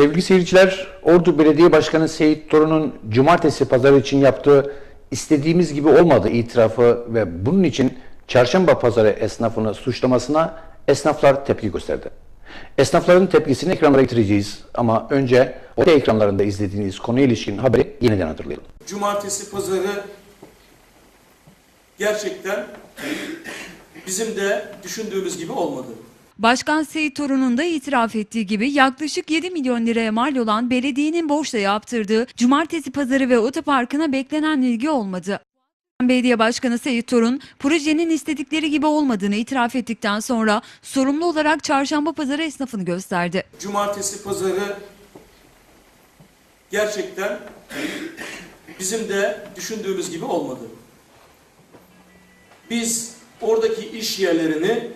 Sevgili seyirciler, Ordu Belediye Başkanı Seyit Torun'un cumartesi pazarı için yaptığı istediğimiz gibi olmadığı itirafı ve bunun için çarşamba pazarı esnafını suçlamasına esnaflar tepki gösterdi. Esnafların tepkisini ekranlara getireceğiz ama önce o ekranlarında izlediğiniz konuya ilişkin haberi yeniden hatırlayalım. cumartesi pazarı gerçekten bizim de düşündüğümüz gibi olmadı. Başkan Seyit Torun'un da itiraf ettiği gibi yaklaşık 7 milyon liraya mal olan belediyenin borçla yaptırdığı cumartesi pazarı ve otoparkına beklenen ilgi olmadı. Belediye Başkanı Seyit Torun, projenin istedikleri gibi olmadığını itiraf ettikten sonra sorumlu olarak çarşamba pazarı esnafını gösterdi. Cumartesi pazarı gerçekten bizim de düşündüğümüz gibi olmadı. Biz oradaki iş yerlerini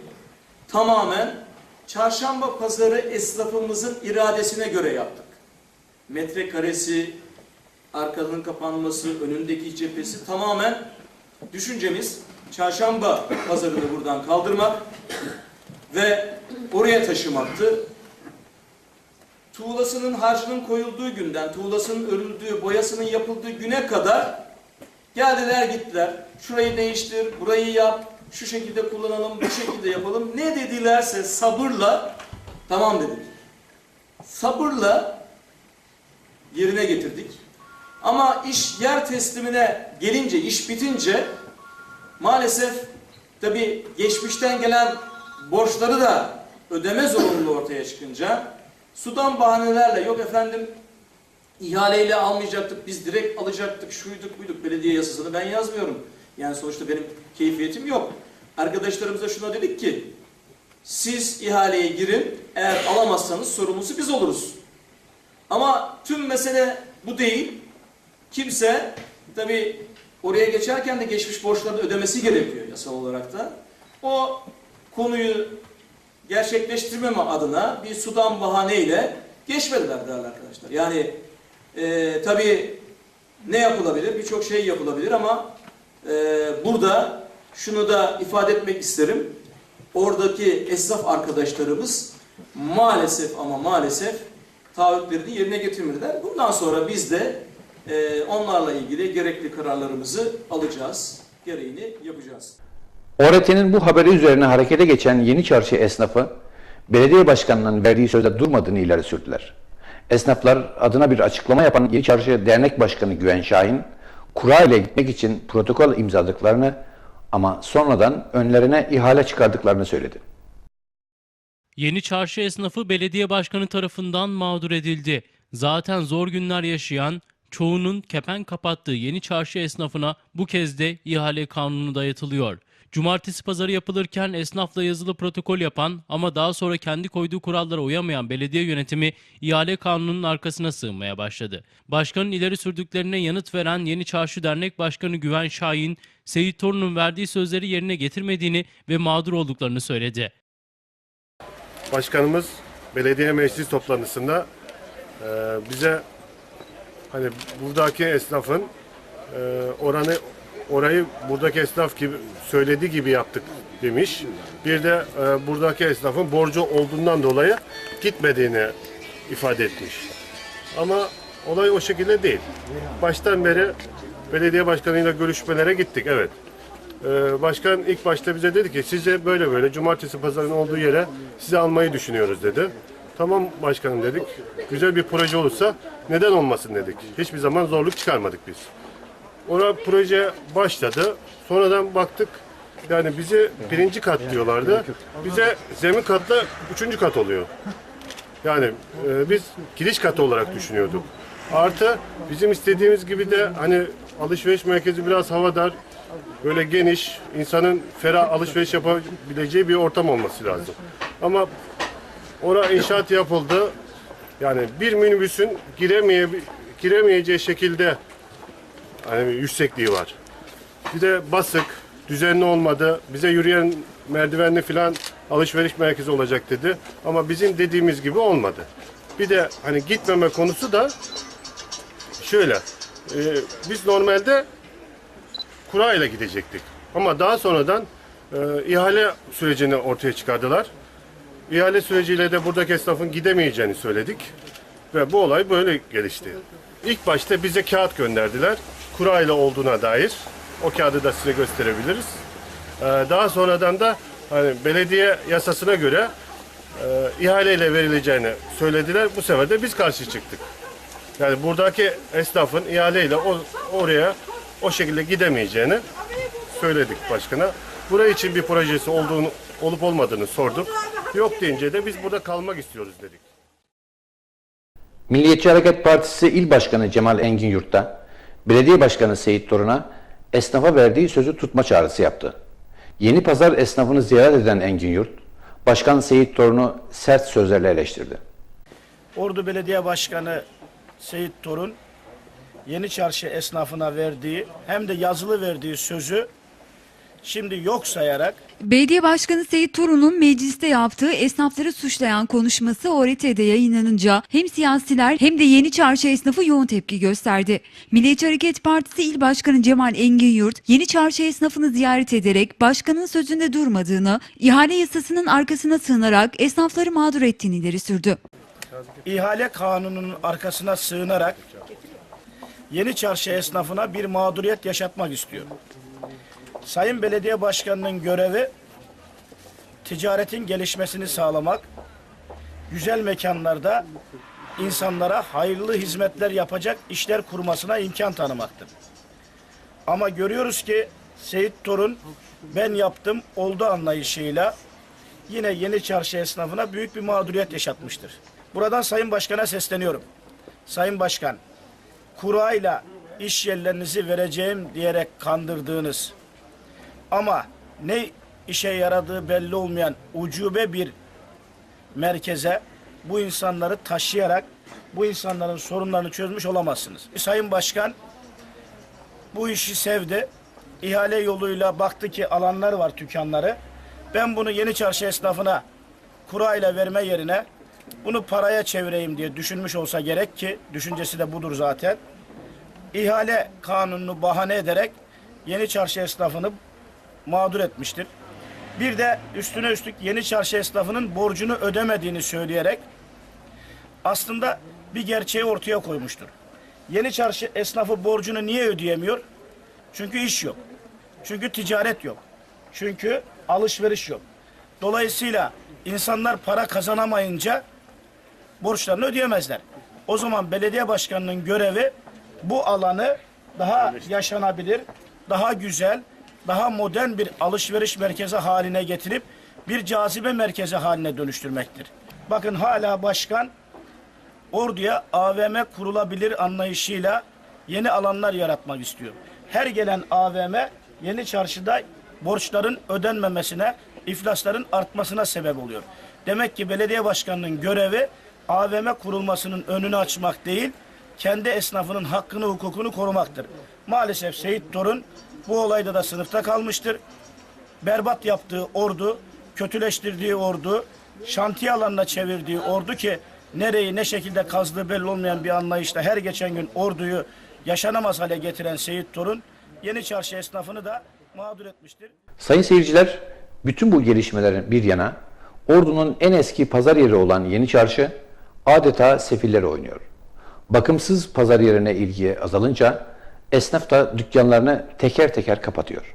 tamamen çarşamba pazarı esnafımızın iradesine göre yaptık. Metrekaresi, arkanın kapanması, önündeki cephesi tamamen düşüncemiz çarşamba pazarını buradan kaldırmak ve oraya taşımaktı. Tuğlasının harcının koyulduğu günden, tuğlasının örüldüğü, boyasının yapıldığı güne kadar geldiler gittiler. Şurayı değiştir, burayı yap, şu şekilde kullanalım, bu şekilde yapalım. Ne dedilerse sabırla tamam dedik. Sabırla yerine getirdik. Ama iş yer teslimine gelince, iş bitince maalesef tabi geçmişten gelen borçları da ödeme zorunluluğu ortaya çıkınca sudan bahanelerle yok efendim ihaleyle almayacaktık biz direkt alacaktık şuyduk buyduk belediye yasasını ben yazmıyorum. Yani sonuçta benim keyfiyetim yok. Arkadaşlarımıza şuna dedik ki siz ihaleye girin eğer alamazsanız sorumlusu biz oluruz. Ama tüm mesele bu değil. Kimse tabi oraya geçerken de geçmiş borçlarını ödemesi gerekiyor yasal olarak da. O konuyu gerçekleştirmeme adına bir sudan bahaneyle geçmediler değerli arkadaşlar. Yani e, tabi ne yapılabilir? Birçok şey yapılabilir ama e, burada şunu da ifade etmek isterim. Oradaki esnaf arkadaşlarımız maalesef ama maalesef taahhütlerini yerine getirmediler. Bundan sonra biz de e, onlarla ilgili gerekli kararlarımızı alacağız. Gereğini yapacağız. ORT'nin bu haberi üzerine harekete geçen Yeni Çarşı esnafı, belediye başkanının verdiği sözde durmadığını ileri sürdüler. Esnaflar adına bir açıklama yapan Yeni Çarşı Dernek Başkanı Güven Şahin, kura ile gitmek için protokol imzaladıklarını ama sonradan önlerine ihale çıkardıklarını söyledi. Yeni çarşı esnafı belediye başkanı tarafından mağdur edildi. Zaten zor günler yaşayan, çoğunun kepen kapattığı yeni çarşı esnafına bu kez de ihale kanunu dayatılıyor. Cumartesi pazarı yapılırken esnafla yazılı protokol yapan ama daha sonra kendi koyduğu kurallara uyamayan belediye yönetimi ihale kanununun arkasına sığınmaya başladı. Başkanın ileri sürdüklerine yanıt veren Yeni Çarşı Dernek Başkanı Güven Şahin, Seyit Torun'un verdiği sözleri yerine getirmediğini ve mağdur olduklarını söyledi. Başkanımız belediye meclis toplantısında e, bize hani buradaki esnafın e, oranı orayı buradaki esnaf gibi söylediği gibi yaptık demiş. Bir de e, buradaki esnafın borcu olduğundan dolayı gitmediğini ifade etmiş. Ama olay o şekilde değil. Baştan beri belediye başkanıyla görüşmelere gittik evet. Ee, Başkan ilk başta bize dedi ki size böyle böyle cumartesi pazarın olduğu yere sizi almayı düşünüyoruz dedi. Tamam başkanım dedik. Güzel bir proje olursa neden olmasın dedik. Hiçbir zaman zorluk çıkarmadık biz. Ona proje başladı. Sonradan baktık yani bizi birinci kat diyorlardı. Bize zemin katla üçüncü kat oluyor. Yani e, biz giriş katı olarak düşünüyorduk. Artı bizim istediğimiz gibi de hani alışveriş merkezi biraz havadar, böyle geniş, insanın ferah alışveriş yapabileceği bir ortam olması lazım. Ama orada inşaat yapıldı. Yani bir minibüsün giremeye, giremeyeceği şekilde hani yüksekliği var. Bir de basık, düzenli olmadı. Bize yürüyen merdivenli filan alışveriş merkezi olacak dedi. Ama bizim dediğimiz gibi olmadı. Bir de hani gitmeme konusu da şöyle. e, biz normalde kura ile gidecektik. Ama daha sonradan e, ihale sürecini ortaya çıkardılar. İhale süreciyle de buradaki esnafın gidemeyeceğini söyledik. Ve bu olay böyle gelişti. İlk başta bize kağıt gönderdiler. Kura ile olduğuna dair. O kağıdı da size gösterebiliriz. Ee, daha sonradan da hani belediye yasasına göre e, ihaleyle verileceğini söylediler. Bu sefer de biz karşı çıktık. Yani buradaki esnafın ihaleyle o, oraya o şekilde gidemeyeceğini söyledik başkana. Buraya için bir projesi olduğunu olup olmadığını sorduk. Yok deyince de biz burada kalmak istiyoruz dedik. Milliyetçi Hareket Partisi İl Başkanı Cemal Engin Yurt'ta Belediye Başkanı Seyit Torun'a esnafa verdiği sözü tutma çağrısı yaptı. Yeni pazar esnafını ziyaret eden Engin Yurt, Başkan Seyit Torun'u sert sözlerle eleştirdi. Ordu Belediye Başkanı Seyit Torun Yeni Çarşı esnafına verdiği hem de yazılı verdiği sözü şimdi yok sayarak Belediye Başkanı Seyit Torun'un mecliste yaptığı esnafları suçlayan konuşması ORT'de yayınlanınca hem siyasiler hem de Yeni Çarşı esnafı yoğun tepki gösterdi. Milliyetçi Hareket Partisi İl Başkanı Cemal Engin Yurt, Yeni Çarşı esnafını ziyaret ederek başkanın sözünde durmadığını, ihale yasasının arkasına sığınarak esnafları mağdur ettiğini ileri sürdü. ihale kanununun arkasına sığınarak Yeni Çarşı esnafına bir mağduriyet yaşatmak istiyor. Sayın Belediye Başkanı'nın görevi ticaretin gelişmesini sağlamak, güzel mekanlarda insanlara hayırlı hizmetler yapacak işler kurmasına imkan tanımaktır. Ama görüyoruz ki Seyit Torun ben yaptım oldu anlayışıyla yine Yeni Çarşı esnafına büyük bir mağduriyet yaşatmıştır. Buradan Sayın Başkan'a sesleniyorum. Sayın Başkan, kurayla iş yerlerinizi vereceğim diyerek kandırdığınız ama ne işe yaradığı belli olmayan ucube bir merkeze bu insanları taşıyarak bu insanların sorunlarını çözmüş olamazsınız. Sayın Başkan bu işi sevdi. İhale yoluyla baktı ki alanlar var dükkanları. Ben bunu Yeni Çarşı esnafına kurayla verme yerine bunu paraya çevireyim diye düşünmüş olsa gerek ki düşüncesi de budur zaten. İhale kanununu bahane ederek Yeni Çarşı esnafını mağdur etmiştir. Bir de üstüne üstlük Yeni Çarşı esnafının borcunu ödemediğini söyleyerek aslında bir gerçeği ortaya koymuştur. Yeni Çarşı esnafı borcunu niye ödeyemiyor? Çünkü iş yok. Çünkü ticaret yok. Çünkü alışveriş yok. Dolayısıyla insanlar para kazanamayınca borçlarını ödeyemezler. O zaman belediye başkanının görevi bu alanı daha yaşanabilir, daha güzel, daha modern bir alışveriş merkezi haline getirip bir cazibe merkezi haline dönüştürmektir. Bakın hala başkan Ordu'ya AVM kurulabilir anlayışıyla yeni alanlar yaratmak istiyor. Her gelen AVM yeni çarşıda borçların ödenmemesine, iflasların artmasına sebep oluyor. Demek ki belediye başkanının görevi AVM kurulmasının önünü açmak değil, kendi esnafının hakkını, hukukunu korumaktır. Maalesef Seyit Torun bu olayda da sınıfta kalmıştır berbat yaptığı ordu, kötüleştirdiği ordu, şantiye alanına çevirdiği ordu ki nereyi ne şekilde kazdığı belli olmayan bir anlayışla her geçen gün orduyu yaşanamaz hale getiren Seyit Torun Yeni Çarşı esnafını da mağdur etmiştir. Sayın seyirciler, bütün bu gelişmelerin bir yana, Ordu'nun en eski pazar yeri olan Yeni Çarşı adeta sefilleri oynuyor. Bakımsız pazar yerine ilgi azalınca esnaf da dükkanlarını teker teker kapatıyor.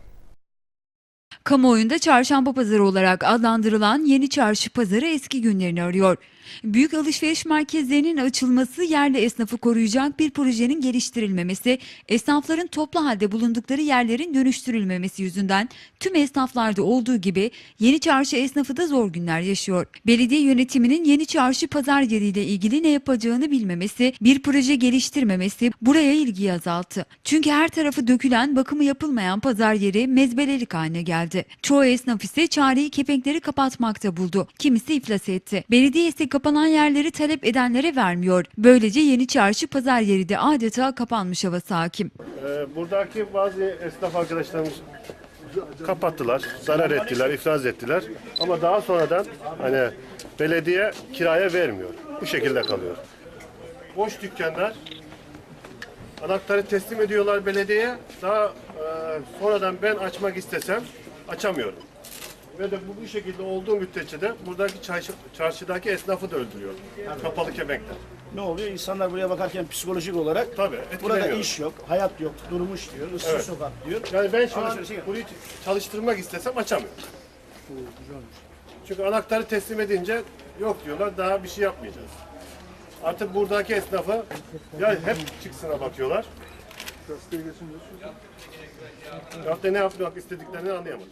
Kamuoyunda çarşamba pazarı olarak adlandırılan Yeni Çarşı Pazarı eski günlerini arıyor. Büyük alışveriş merkezlerinin açılması, yerli esnafı koruyacak bir projenin geliştirilmemesi, esnafların toplu halde bulundukları yerlerin dönüştürülmemesi yüzünden tüm esnaflarda olduğu gibi Yeni Çarşı esnafı da zor günler yaşıyor. Belediye yönetiminin Yeni Çarşı pazar yeriyle ilgili ne yapacağını bilmemesi, bir proje geliştirmemesi buraya ilgiyi azalttı. Çünkü her tarafı dökülen, bakımı yapılmayan pazar yeri mezbelelik haline geldi. Çoğu esnaf ise çareyi kepenkleri kapatmakta buldu. Kimisi iflas etti. Belediye ise kapanan yerleri talep edenlere vermiyor. Böylece Yeni Çarşı pazar yeri de adeta kapanmış havası hakim. Ee, buradaki bazı esnaf arkadaşlarımız kapattılar, zarar ettiler, iflas ettiler. Ama daha sonradan hani belediye kiraya vermiyor. Bu şekilde kalıyor. Boş dükkanlar anahtarı teslim ediyorlar belediyeye. Daha e, sonradan ben açmak istesem açamıyorum. Ve de bu, bu şekilde olduğu müddetçe de buradaki çarşı, çarşıdaki esnafı da öldürüyor. Kapalı kepenkler. ne oluyor? İnsanlar buraya bakarken psikolojik olarak Tabii, burada etkileniyor. iş yok, hayat yok, durmuş diyor, ıssız Evet. sokak diyor. Yani ben şu an Alışverişe- burayı çalıştırmak istesem açamıyorum. Çünkü anahtarı teslim edince yok diyorlar daha bir şey yapmayacağız. Artık buradaki esnafı ya hep çıksına bakıyorlar. Ya da ne yapmak istediklerini anlayamadım.